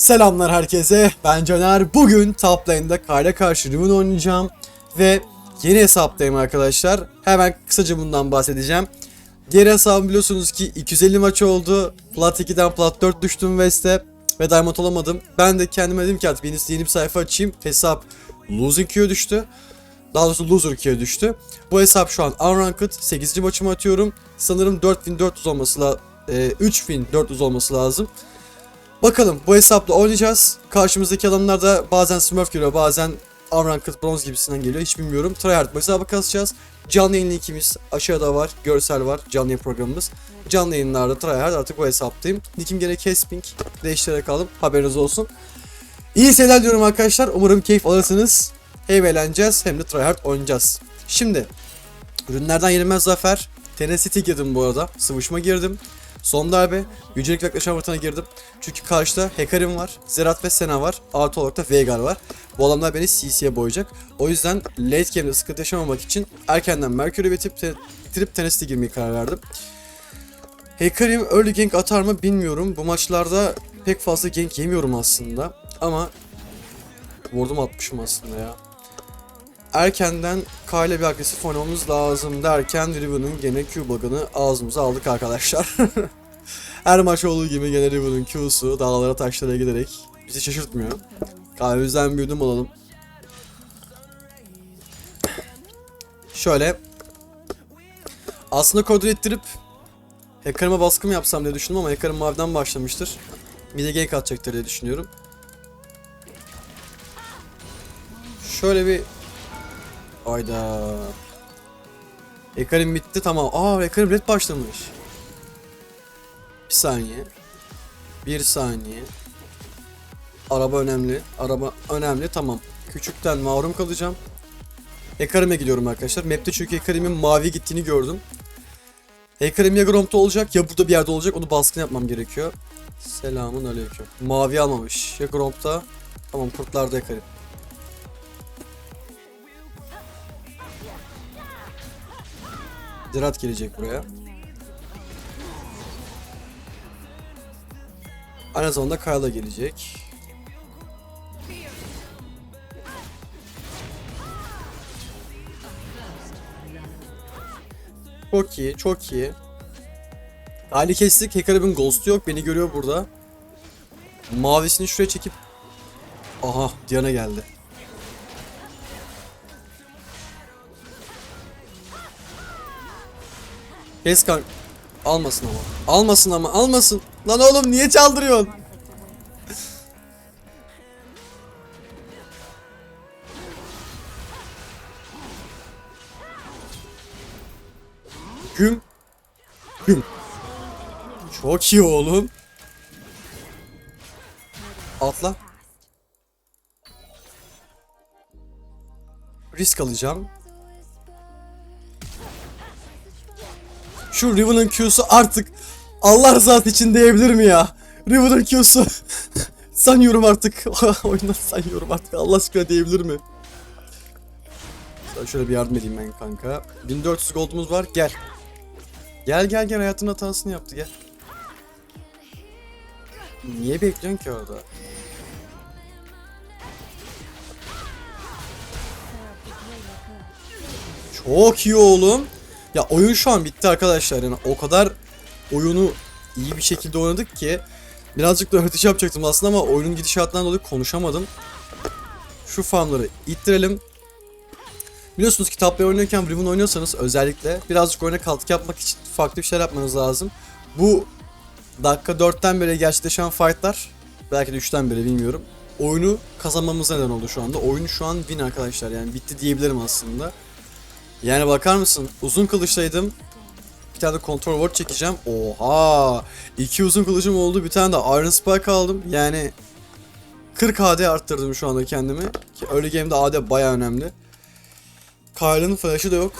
Selamlar herkese. Ben Caner. Bugün top lane'de Kayla karşı Riven oynayacağım. Ve yeni hesaptayım arkadaşlar. Hemen kısaca bundan bahsedeceğim. Diğer hesabım biliyorsunuz ki 250 maç oldu. Plat 2'den Plat 4 düştüm West'e. Ve Diamond olamadım. Ben de kendime dedim ki artık yeni, bir sayfa açayım. Hesap Losing Queue'ya düştü. Daha doğrusu Loser Queue'ya düştü. Bu hesap şu an Unranked. 8. maçımı atıyorum. Sanırım 4400 olması la e, 3400 olması lazım. Bakalım bu hesapla oynayacağız. Karşımızdaki adamlar da bazen Smurf geliyor bazen Unranked Bronze gibisinden geliyor hiç bilmiyorum. Tryhard hesabı kasacağız. Canlı yayın linkimiz aşağıda var. Görsel var. Canlı yayın programımız. Canlı yayınlarda Tryhard artık bu hesaptayım. Nickim gene Casping. Değiştirerek aldım. Haberiniz olsun. İyi seyirler diyorum arkadaşlar. Umarım keyif alırsınız. Hem eğleneceğiz hem de Tryhard oynayacağız. Şimdi ürünlerden yenilmez zafer. Tenacity girdim bu arada. Sıvışma girdim. Son darbe. Yücelik yaklaşan fırtına girdim. Çünkü karşıda Hekarim var. Zerat ve Sena var. Artı olarak da Veigar var. Bu adamlar beni CC'ye boyayacak. O yüzden late game'de sıkıntı yaşamamak için erkenden Mercury bitip te bitirip Tenacity girmeye karar verdim. Hekarim early gank atar mı bilmiyorum. Bu maçlarda pek fazla gank yemiyorum aslında. Ama Ward'um atmışım aslında ya. Erkenden K ile bir agresif oynamamız lazım derken Riven'ın gene Q bug'ını ağzımıza aldık arkadaşlar. Her maç olduğu gibi gene Riven'ın Q'su dağlara taşlara giderek bizi şaşırtmıyor. Kahvemizden bir yudum alalım. Şöyle aslında kontrol ettirip Hacker'ıma baskı mı yapsam diye düşündüm ama Hacker'ım maviden başlamıştır. Bir de gank atacaktır diye düşünüyorum. Şöyle bir Ayda. Ekarim bitti tamam. Aa Ekarim red başlamış. Bir saniye. Bir saniye. Araba önemli. Araba önemli tamam. Küçükten mahrum kalacağım. Ekarim'e gidiyorum arkadaşlar. Map'te çünkü Ekarim'in mavi gittiğini gördüm. Ekarim ya Gromp'ta olacak ya burada bir yerde olacak. Onu baskın yapmam gerekiyor. Selamun aleyküm. Mavi almamış. Ya Gromp'ta. Tamam kurtlarda Ekarim. Zerat gelecek buraya. Aynı zamanda Kyle'a gelecek. Çok iyi, çok iyi. Ali kestik. Hekarab'ın ghost'u yok. Beni görüyor burada. Mavisini şuraya çekip... Aha, Diana geldi. Kes kank. Almasın ama. Almasın ama almasın. Lan oğlum niye çaldırıyorsun? Güm. Güm. Çok iyi oğlum. Atla. Risk alacağım. Şu Riven'ın Q'su artık Allah rızası için diyebilir mi ya? Riven'ın Q'su sanıyorum artık. Oyundan sanıyorum artık. Allah aşkına diyebilir mi? Şöyle bir yardım edeyim ben kanka. 1400 gold'umuz var. Gel. Gel gel gel hayatın hatasını yaptı gel. Niye bekliyorsun ki orada? Çok iyi oğlum. Ya oyun şu an bitti arkadaşlar yani o kadar oyunu iyi bir şekilde oynadık ki birazcık da öğretici yapacaktım aslında ama oyunun gidişatından dolayı konuşamadım. Şu farmları ittirelim. Biliyorsunuz ki top lane oynuyorken Riven oynuyorsanız özellikle birazcık oyuna katkı yapmak için farklı bir şeyler yapmanız lazım. Bu dakika 4'ten beri gerçekleşen fightlar belki de 3'ten beri bilmiyorum. Oyunu kazanmamıza neden oldu şu anda. Oyun şu an win arkadaşlar yani bitti diyebilirim aslında. Yani bakar mısın? Uzun kılıçtaydım. Bir tane de control ward çekeceğim. Oha! İki uzun kılıcım oldu. Bir tane de Iron Spike aldım. Yani 40 AD arttırdım şu anda kendimi. Ki early game'de AD baya önemli. Kyle'ın flash'ı da yok.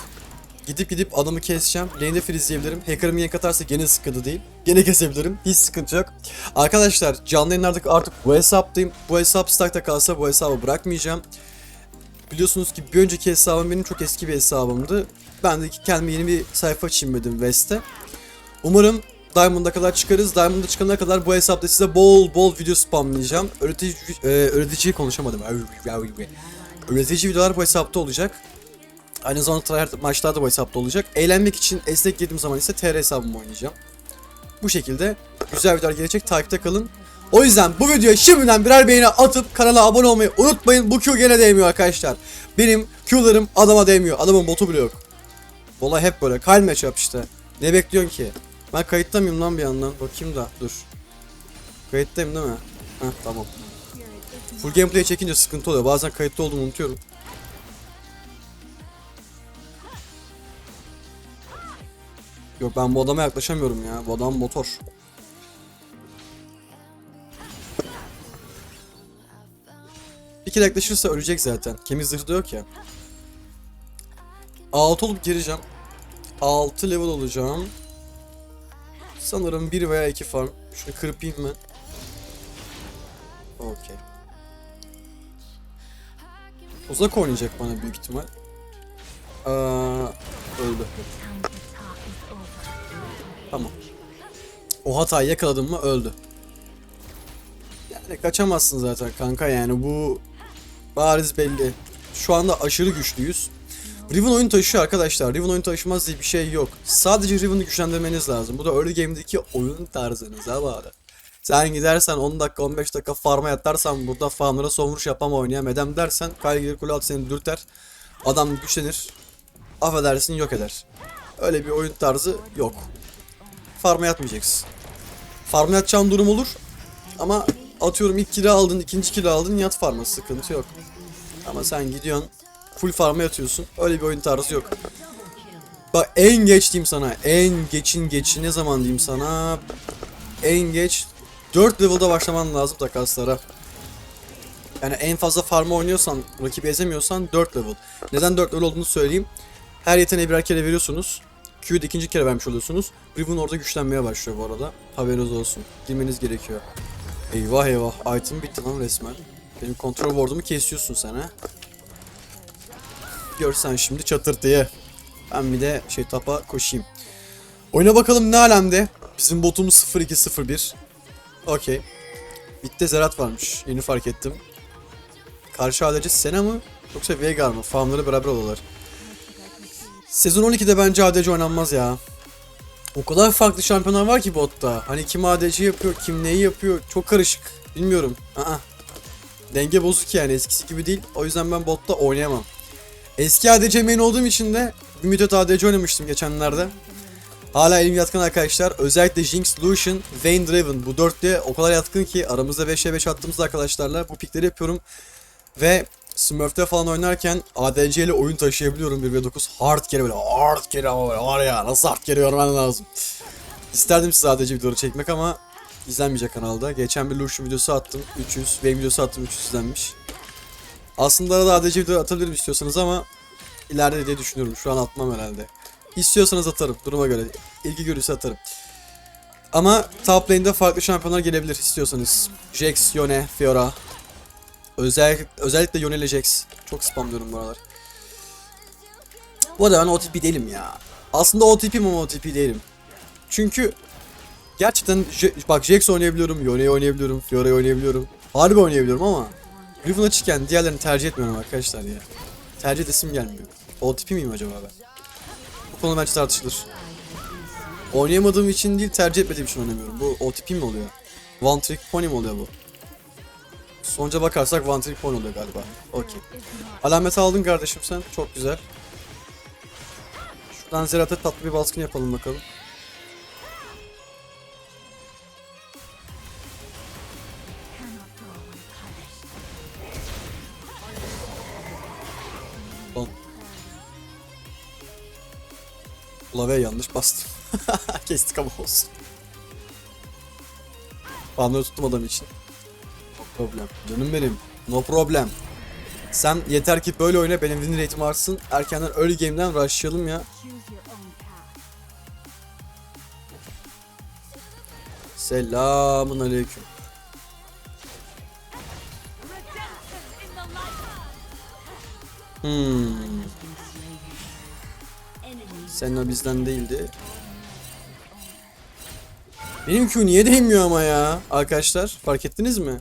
Gidip gidip adamı keseceğim. Lane'de freeze'leyebilirim. Hacker'ım yank atarsa gene sıkıntı değil. Gene kesebilirim. Hiç sıkıntı yok. Arkadaşlar canlı yayınlarda artık bu hesaptayım. Bu hesap stack'ta kalsa bu hesabı bırakmayacağım. Biliyorsunuz ki bir önceki hesabım benim çok eski bir hesabımdı. Ben de kendime yeni bir sayfa açayım dedim West'te. Umarım Diamond'a kadar çıkarız. Diamond'a çıkana kadar bu hesapta size bol bol video spamlayacağım. Öğretici, e, konuşamadım. Öğretici videolar bu hesapta olacak. Aynı zamanda tryhard maçlar da bu hesapta olacak. Eğlenmek için esnek girdiğim zaman ise TR hesabımı oynayacağım. Bu şekilde güzel videolar gelecek. Takipte kalın. O yüzden bu videoya şimdiden birer beğeni atıp kanala abone olmayı unutmayın. Bu Q gene değmiyor arkadaşlar. Benim Q'larım adama değmiyor. Adamın botu bile yok. Olay hep böyle. Kal matchup işte. Ne bekliyorsun ki? Ben kayıtta mıyım lan bir yandan? Bakayım da dur. Kayıttayım değil mi? Heh tamam. Full gameplay çekince sıkıntı oluyor. Bazen kayıtta olduğumu unutuyorum. Yok ben bu adama yaklaşamıyorum ya. Bu adam motor. Bir kere yaklaşırsa ölecek zaten. Kemik zırhı da yok ya. 6 olup gireceğim. 6 level olacağım. Sanırım 1 veya 2 farm. Şunu kırpayım mı? Okey. Uzak oynayacak bana büyük ihtimal. Aa, öldü. Tamam. O hatayı yakaladım mı öldü. Yani kaçamazsın zaten kanka yani bu bariz belli. Şu anda aşırı güçlüyüz. Riven oyun taşıyor arkadaşlar. Riven oyun taşımaz diye bir şey yok. Sadece Riven'ı güçlendirmeniz lazım. Bu da early game'deki oyun tarzınıza bağlı. Sen gidersen 10 dakika 15 dakika farma yatarsan burada farmlara son vuruş yapam oynayam edem dersen Kyle gelir kule seni dürter. Adam güçlenir. Affedersin yok eder. Öyle bir oyun tarzı yok. Farma yatmayacaksın. Farma yatacağın durum olur. Ama atıyorum ilk kilo aldın, ikinci kilo aldın yat farma sıkıntı yok. Ama sen gidiyorsun full farma yatıyorsun. Öyle bir oyun tarzı yok. Bak en geç diyeyim sana. En geçin geçi ne zaman diyeyim sana. En geç 4 level'da başlaman lazım takaslara. Yani en fazla farma oynuyorsan, rakibi ezemiyorsan 4 level. Neden 4 level olduğunu söyleyeyim. Her yeteneği birer kere veriyorsunuz. Q'yu ikinci kere vermiş oluyorsunuz. Riven orada güçlenmeye başlıyor bu arada. Haberiniz olsun. Bilmeniz gerekiyor. Eyvah eyvah. Item bitti lan resmen. Benim kontrol ward'umu kesiyorsun sen ha. Görsen şimdi çatırtıyı. Ben bir de şey tapa koşayım. Oyuna bakalım ne alemde. Bizim botumuz 0201. Okey. Bitti Zerat varmış. Yeni fark ettim. Karşı adacı Sena mı? Yoksa Veigar mı? Farmları beraber oluyorlar. Sezon 12'de bence ADC oynanmaz ya. O kadar farklı şampiyonlar var ki botta. Hani kim ADC yapıyor, kim neyi yapıyor. Çok karışık. Bilmiyorum. Aa. Denge bozuk yani eskisi gibi değil. O yüzden ben botta oynayamam. Eski ADC main olduğum için de bir müddet ADC oynamıştım geçenlerde. Hala elim yatkın arkadaşlar. Özellikle Jinx, Lucian, Vayne Draven bu dörtlüye o kadar yatkın ki aramızda 5'e 5 attığımız arkadaşlarla bu pikleri yapıyorum. Ve Smurf'te falan oynarken ADC ile oyun taşıyabiliyorum 1v9 hard carry böyle hard carry ama böyle var ya nasıl hard carry görmen lazım. İsterdim size ADC videoları çekmek ama izlenmeyecek kanalda. Geçen bir Lucian videosu attım 300, Vayne videosu attım 300 izlenmiş. Aslında arada ADC video atabilirim istiyorsanız ama ileride diye düşünüyorum. Şu an atmam herhalde. İstiyorsanız atarım duruma göre. İlgi görürse atarım. Ama top lane'de farklı şampiyonlar gelebilir istiyorsanız. Jax, Yone, Fiora. Özellikle, özellikle Jax. Çok spamlıyorum bu aralar. Bu arada ben OTP değilim ya. Aslında OTP'm ama OTP değilim. Çünkü gerçekten bak Jax oynayabiliyorum, Yone'yi oynayabiliyorum, Fiora'yı oynayabiliyorum. Harbi oynayabiliyorum ama Riven açıkken diğerlerini tercih etmiyorum arkadaşlar ya. Tercih edesim gelmiyor. OTP miyim acaba ben? Bu konu bence tartışılır. Oynayamadığım için değil tercih etmediğim için oynamıyorum. Bu OTP mi oluyor? One trick pony mi oluyor bu? Sonuca bakarsak one trick pony oluyor galiba. Okey. Alamet aldın kardeşim sen. Çok güzel. Şuradan Zerat'a tatlı bir baskın yapalım bakalım. Laveye yanlış bastım. Kestik ama olsun. Banları tuttum adam için. Problem. Canım benim. No problem. Sen yeter ki böyle oyna benim win rate'im artsın. Erkenden early game'den rushlayalım ya. Selamun aleyküm. Hmm. Sen o bizden değildi. Benim Q niye değmiyor ama ya arkadaşlar fark ettiniz mi?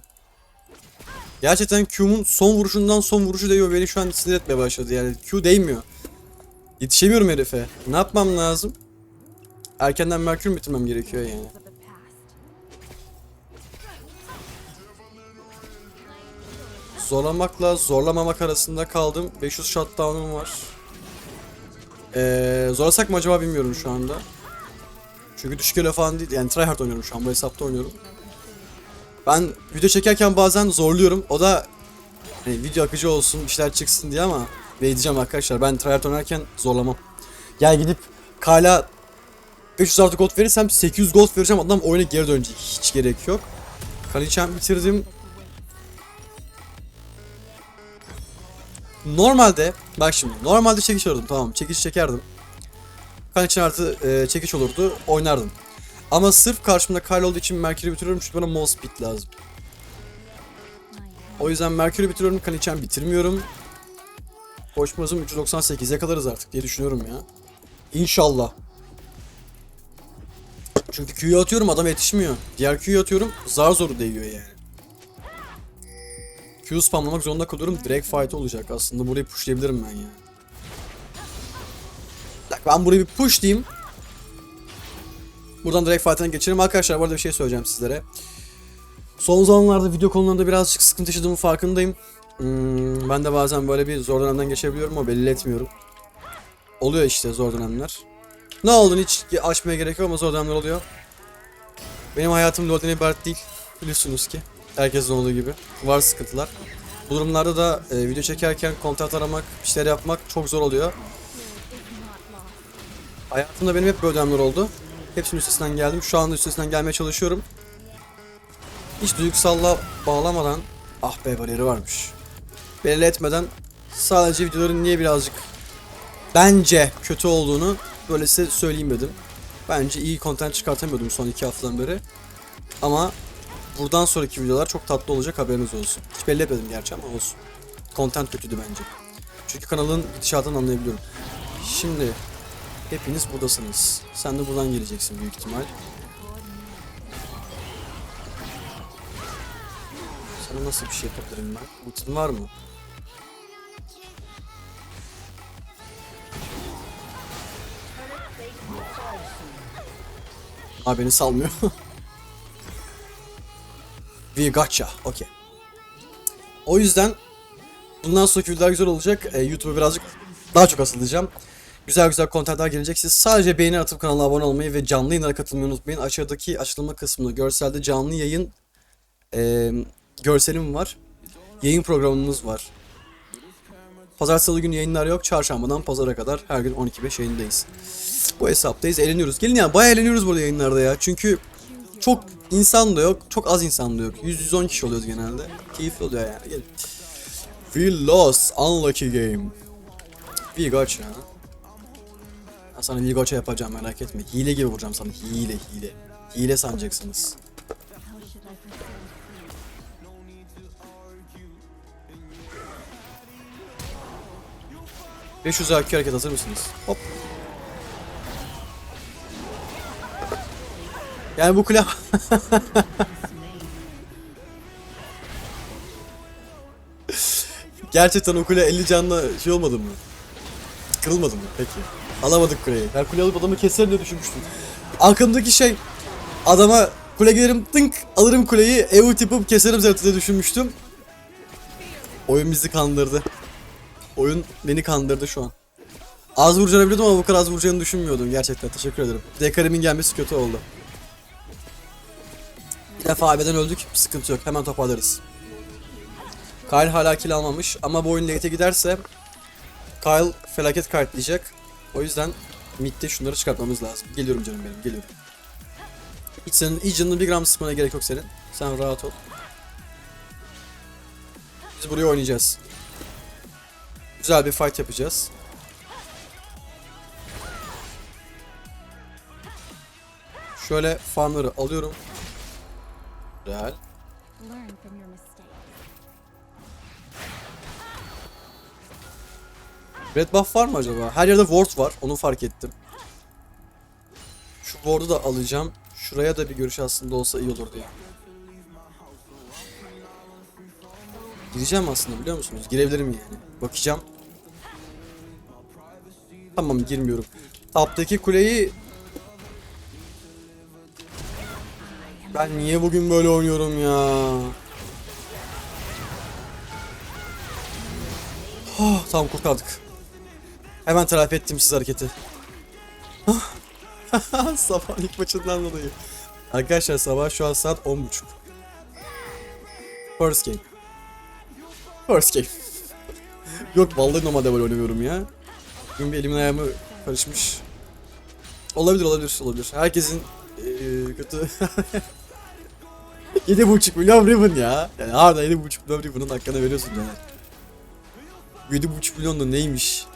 Gerçekten Q'mun son vuruşundan son vuruşu değiyor beni şu an sinir etmeye başladı yani Q değmiyor. Yetişemiyorum herife. Ne yapmam lazım? Erkenden Merkür bitirmem gerekiyor yani. Zorlamakla zorlamamak arasında kaldım. 500 shutdown'um var. Ee, zorlasak mı acaba bilmiyorum şu anda. Çünkü düşük elo falan değil. Yani tryhard oynuyorum şu an bu hesapta oynuyorum. Ben video çekerken bazen zorluyorum. O da hani video akıcı olsun, işler çıksın diye ama ne diyeceğim arkadaşlar ben tryhard oynarken zorlamam. Gel gidip Kala 500 artı gold verirsem 800 gold vereceğim adam oyuna geri dönecek. Hiç gerek yok. Kaliçem bitirdim. Normalde bak şimdi normalde çekiş alırdım tamam çekiş çekerdim. Kan için artı e, çekiş olurdu oynardım. Ama sırf karşımda Kyle olduğu için Mercury bitiriyorum çünkü bana Mouse Speed lazım. O yüzden Mercury bitiriyorum kan için bitirmiyorum. Koşmazım 398'e kadarız artık diye düşünüyorum ya. İnşallah. Çünkü Q'yu atıyorum adam yetişmiyor. Diğer Q'yu atıyorum zar zor değiyor yani. Q spamlamak zorunda kalıyorum. Direkt fight olacak. Aslında burayı pushlayabilirim ben ya. Bak ben burayı bir push diyeyim. Buradan direkt fight'ına geçelim. Arkadaşlar bu arada bir şey söyleyeceğim sizlere. Son zamanlarda video konularında birazcık sıkıntı yaşadığımın farkındayım. Hmm, ben de bazen böyle bir zor dönemden geçebiliyorum ama belli etmiyorum. Oluyor işte zor dönemler. Ne olduğunu hiç açmaya gerek yok ama zor dönemler oluyor. Benim hayatım LoL'den ibaret değil. Biliyorsunuz ki. Herkesin olduğu gibi. Var sıkıntılar. Bu durumlarda da e, video çekerken kontak aramak, bir şeyler yapmak çok zor oluyor. Hayatımda benim hep böyle dönemler oldu. Hepsinin üstesinden geldim. Şu anda üstesinden gelmeye çalışıyorum. Hiç duygusalla bağlamadan ah be bariyeri varmış. Belli etmeden sadece videoların niye birazcık bence kötü olduğunu böyle size söyleyeyim dedim. Bence iyi content çıkartamıyordum son iki haftadan beri. Ama buradan sonraki videolar çok tatlı olacak haberiniz olsun. Hiç belli etmedim gerçi ama olsun. Content kötüydü bence. Çünkü kanalın gidişatını anlayabiliyorum. Şimdi hepiniz buradasınız. Sen de buradan geleceksin büyük ihtimal. Sana nasıl bir şey yapabilirim ben? Ultin var mı? Abi beni salmıyor. We gotcha. Okey. O yüzden bundan videolar güzel olacak. Ee, YouTube'a birazcık daha çok asılacağım. Güzel güzel kontentler gelecek. Siz sadece beğeni atıp kanala abone olmayı ve canlı yayınlara katılmayı unutmayın. Aşağıdaki açıklama kısmında görselde canlı yayın e, görselim var. Yayın programımız var. Pazar salı günü yayınlar yok. Çarşambadan pazara kadar her gün 12.5 yayındayız. Bu hesaptayız. Eğleniyoruz. Gelin ya bayağı eğleniyoruz burada yayınlarda ya. Çünkü çok insan da yok. Çok az insan da yok. 100-110 kişi oluyoruz genelde. Keyifli oluyor yani. Gelin. We lost. Unlucky game. We gotcha. Ben sana gotcha yapacağım merak etme. Hile gibi vuracağım sana. Hile hile. Hile sanacaksınız. Proceed? 500 IQ hareket hazır mısınız? Hop. Yani bu kule... Gerçekten o kule 50 canla şey olmadı mı? Kırılmadı mı? Peki. Alamadık kuleyi. Ben kule alıp adamı keserim diye düşünmüştüm. Aklımdaki şey adama kule gelirim tınk alırım kuleyi ev yapıp keserim zaten diye düşünmüştüm. Oyun bizi kandırdı. Oyun beni kandırdı şu an. Az vuracağını biliyordum ama bu kadar az vuracağını düşünmüyordum gerçekten. Teşekkür ederim. Dekarim'in gelmesi kötü oldu. Bir defa abiden öldük. Sıkıntı yok. Hemen toparlarız. Kyle hala kill almamış ama bu oyun late'e giderse Kyle felaket kartlayacak. O yüzden midde şunları çıkartmamız lazım. Geliyorum canım benim, geliyorum. Hiç senin, hiç canını bir gram sıkmana gerek yok senin. Sen rahat ol. Biz buraya oynayacağız. Güzel bir fight yapacağız. Şöyle farmları alıyorum. Güzel. Red buff var mı acaba? Her yerde ward var. Onu fark ettim. Şu ward'u da alacağım. Şuraya da bir görüş aslında olsa iyi olurdu ya. Gireceğim aslında biliyor musunuz? Girebilirim yani. Bakacağım. Tamam girmiyorum. Taptaki kuleyi Ben niye bugün böyle oynuyorum ya? Oh, tamam kurtardık. Hemen telafi ettim siz hareketi. sabah ilk maçından dolayı. Arkadaşlar sabah şu an saat 10.30. First game. First game. Yok vallahi normalde böyle oynamıyorum ya. Bugün bir elimin ayağımı karışmış. Olabilir olabilir olabilir. Herkesin eee, kötü... 7.5 milyon Ribbon ya. Yani harbiden 7.5 milyon Ribbon'ın hakkını veriyorsun yani. 7.5 milyon da neymiş?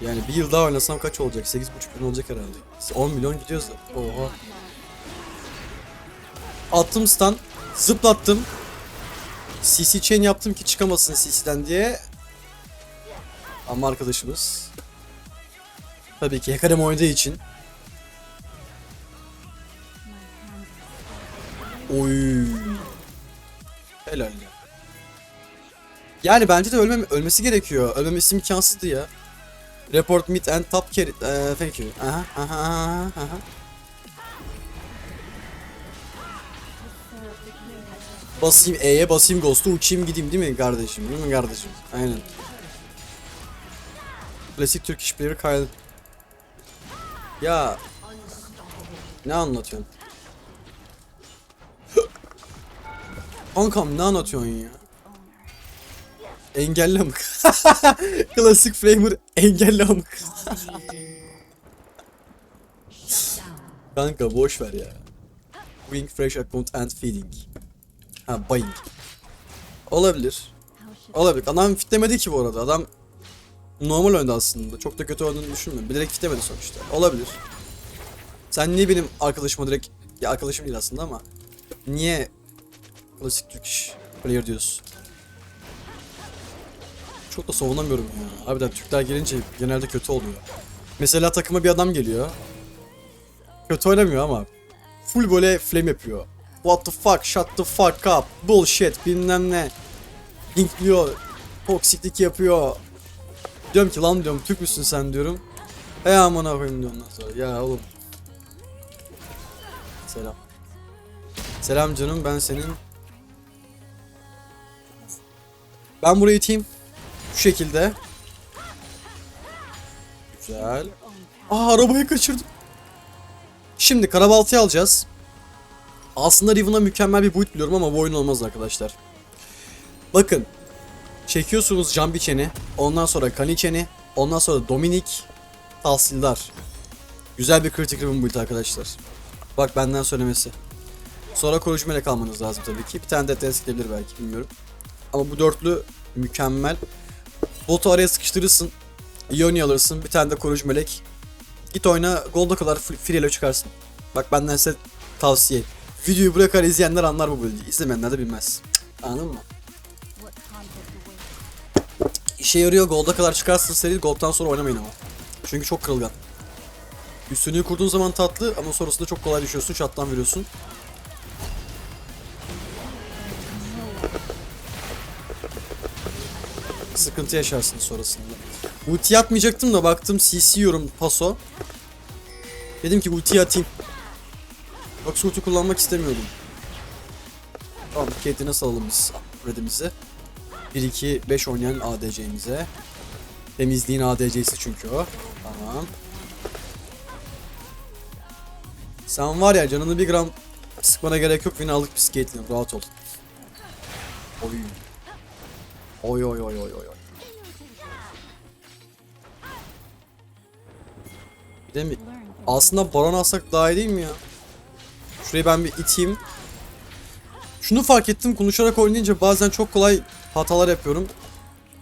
Yani bir yıl daha oynasam kaç olacak? 8.5 milyon olacak herhalde. 10 milyon gidiyoruz. Oha. Attım stun. Zıplattım. CC chain yaptım ki çıkamasın CC'den diye. Ama arkadaşımız tabii ki Hekarem oynadığı için Oy. Helal ya. Yani bence de ölmem ölmesi gerekiyor. Ölmemesi imkansızdı ya. Report mid and top carry. Eee, thank you. Aha, aha, aha, aha. Basayım E'ye basayım Ghost'u uçayım gideyim değil mi kardeşim? Değil mi kardeşim? Aynen. Klasik Turkish player Kyle. Ya ne anlatıyorsun? Kankam ne anlatıyorsun ya? Engelli amık. Klasik Flamer engelli amık. Kanka boş ver ya. Wing fresh account and feeding. Ha buying. Olabilir. Olabilir. Adam fitlemedi ki bu arada. Adam normal oynadı aslında. Çok da kötü oynadığını düşünmüyorum. Bilerek fitlemedi sonuçta. Olabilir. Sen niye benim arkadaşıma direkt... Ya arkadaşım değil aslında ama... Niye klasik Türk player diyorsun? Çok da savunamıyorum ya. Harbiden Türkler gelince genelde kötü oluyor. Mesela takıma bir adam geliyor. Kötü oynamıyor ama full böyle flame yapıyor. What the fuck, shut the fuck up, bullshit bilmem ne. Linkliyor, toksiklik yapıyor. Diyorum ki lan diyorum Türk müsün sen diyorum. He amına koyayım diyor ondan sonra. Ya oğlum. Selam. Selam canım ben senin. Ben burayı iteyim. Şu şekilde. Güzel. Aa arabayı kaçırdım. Şimdi karabaltayı alacağız. Aslında Riven'a mükemmel bir boyut biliyorum ama bu oyun olmaz arkadaşlar. Bakın. Çekiyorsunuz Jambiçen'i. Ondan sonra Kaniçen'i. Ondan sonra Dominik. Tahsildar. Güzel bir kritik Riven boyut arkadaşlar. Bak benden söylemesi. Sonra koruyucu melek lazım tabii ki. Bir tane de belki bilmiyorum. Ama bu dörtlü mükemmel. Botu araya sıkıştırırsın. Ioni alırsın. Bir tane de koruyucu melek. Git oyna golda kadar f- freelo çıkarsın. Bak benden size tavsiye. Videoyu buraya kadar izleyenler anlar bu bölümü. İzlemeyenler de bilmez. Cık, Anladın mı? İşe yarıyor golda kadar çıkarsın seri gold'dan sonra oynamayın ama. Çünkü çok kırılgan. Üstünlüğü kurduğun zaman tatlı ama sonrasında çok kolay düşüyorsun şattan veriyorsun. Sıkıntı yaşarsın sonrasında. Ulti atmayacaktım da baktım CC yorum paso. Dedim ki ulti atayım. Yoksa ulti kullanmak istemiyordum. Tamam Caitlyn'e salalım biz redimizi. 1-2-5 oynayan ADC'mize. Temizliğin ADC'si çünkü o. Tamam. Sen var ya canını bir gram sıkmana gerek yok. Beni aldık Caitlyn. Rahat ol. Oy. Oy oy oy oy oy. Bir de mi? Aslında baron alsak daha iyi değil mi ya? Şurayı ben bir iteyim. Şunu fark ettim konuşarak oynayınca bazen çok kolay hatalar yapıyorum.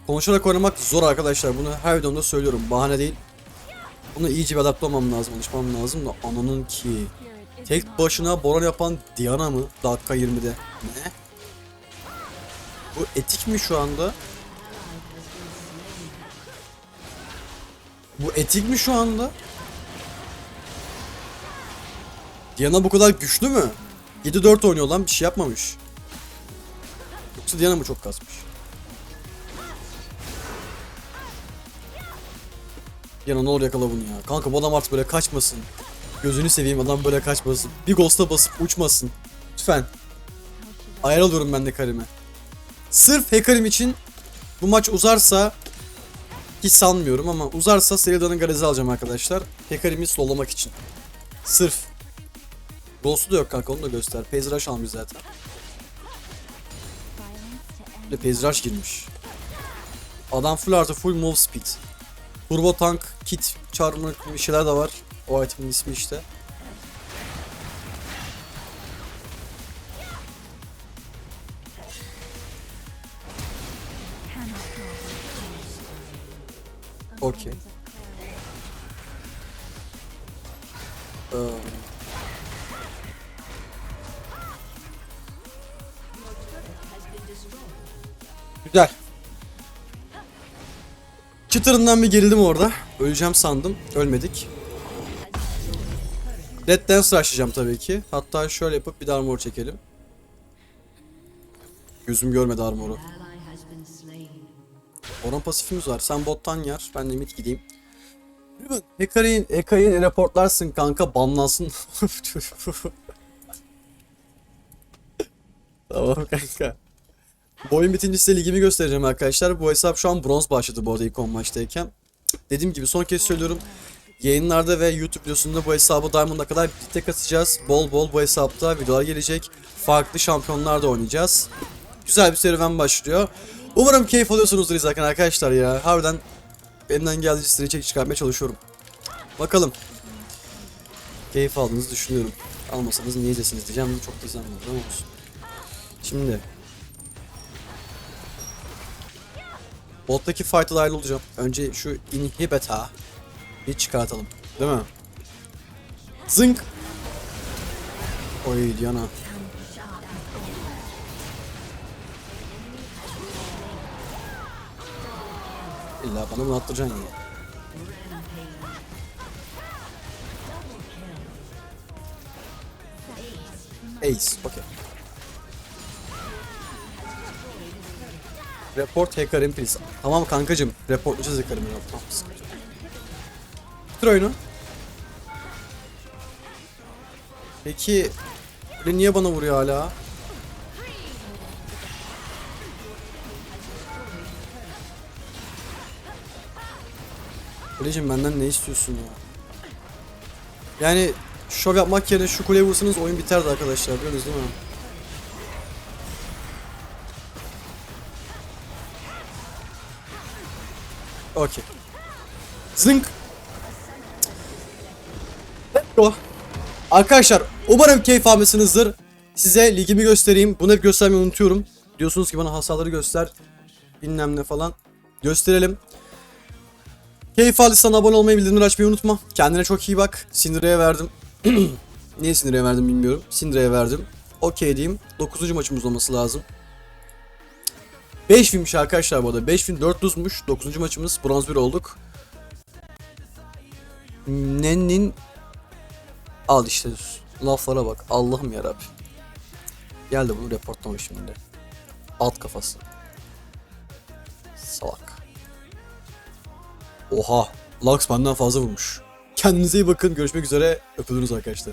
Konuşarak oynamak zor arkadaşlar. Bunu her videomda söylüyorum. Bahane değil. Bunu iyice bir adapte olmam lazım, alışmam lazım da ananın ki. Tek başına Boran yapan Diana mı? Dakika 20'de. Ne? Bu etik mi şu anda? Bu etik mi şu anda? Diana bu kadar güçlü mü? 7-4 oynuyor lan bir şey yapmamış. Yoksa Diana mı çok kasmış? Diana ne olur yakala bunu ya. Kanka bu adam artık böyle kaçmasın. Gözünü seveyim adam böyle kaçmasın. Bir ghost'a basıp uçmasın. Lütfen. Ayar alıyorum ben de Karim'e. Sırf Hekarim için bu maç uzarsa hiç sanmıyorum ama uzarsa Serida'nın garezi alacağım arkadaşlar. Hekarim'i slollamak için. Sırf. Ghost'u da yok kanka onu da göster. Phase Rush almış zaten. De Phase Rush girmiş. Adam full artı full move speed. Turbo tank, kit, charmer bir şeyler de var. O itemin ismi işte. Okey. Ee, Güzel. Çıtırından bir gerildim orada. Öleceğim sandım. Ölmedik. Red Dance rushlayacağım tabii ki. Hatta şöyle yapıp bir de çekelim. Gözüm görmedi armoru. Oran pasifimiz var. Sen bottan yer. Ben de mid gideyim. Hekari'nin Hekari'nin reportlarsın kanka banlansın. tamam kanka. Bu oyun bitince size ligimi göstereceğim arkadaşlar. Bu hesap şu an bronz başladı bu arada ilk 10 maçtayken. Dediğim gibi son kez söylüyorum. Yayınlarda ve YouTube videosunda bu hesabı Diamond'a kadar birlikte kasacağız. Bol bol bu hesapta videolar gelecek. Farklı şampiyonlar da oynayacağız. Güzel bir serüven başlıyor. Umarım keyif alıyorsunuzdur izlerken arkadaşlar ya. Harbiden elimden geldiğince size çek çıkarmaya çalışıyorum. Bakalım. Keyif aldığınızı düşünüyorum. Almasanız niye izlesiniz diyeceğim. Çok da izlenmiyor ama olsun. Şimdi. Bottaki fight'a dahil olacağım. Önce şu inhibita bir çıkartalım. Değil mi? Zınk. Oy Diana. İlla bana bunu attıracaksın ya. Ace, okey. Report Hacker'in please. Tamam kankacım, reportlayacağız. Tamam, sıkıntı yok. Bitir oyunu. Peki, niye bana vuruyor hala? Kulecim benden ne istiyorsun ya? Yani şov yapmak yerine şu kuleye vursanız oyun biterdi arkadaşlar biliyorsunuz değil mi? Okey. Zınk. Let's. Arkadaşlar umarım keyif almışsınızdır. Size ligimi göstereyim. Bunu hep göstermeyi unutuyorum. Diyorsunuz ki bana hasarları göster. Bilmem ne falan. Gösterelim. Keyif aldıysan abone olmayı, bildirimleri açmayı unutma. Kendine çok iyi bak. Syndra'ya verdim. Niye Syndra'ya verdim bilmiyorum. Syndra'ya verdim. Okey diyeyim. 9. maçımız olması lazım. 5 winmiş arkadaşlar bu arada. 5400'muş. 9. maçımız. Bronz 1 olduk. Nennin Al işte laflara bak. Allah'ım yarabbim. Gel de bunu reportlama şimdi. Alt kafası. Oha. Lux benden fazla vurmuş. Kendinize iyi bakın. Görüşmek üzere. Öpülürüz arkadaşlar.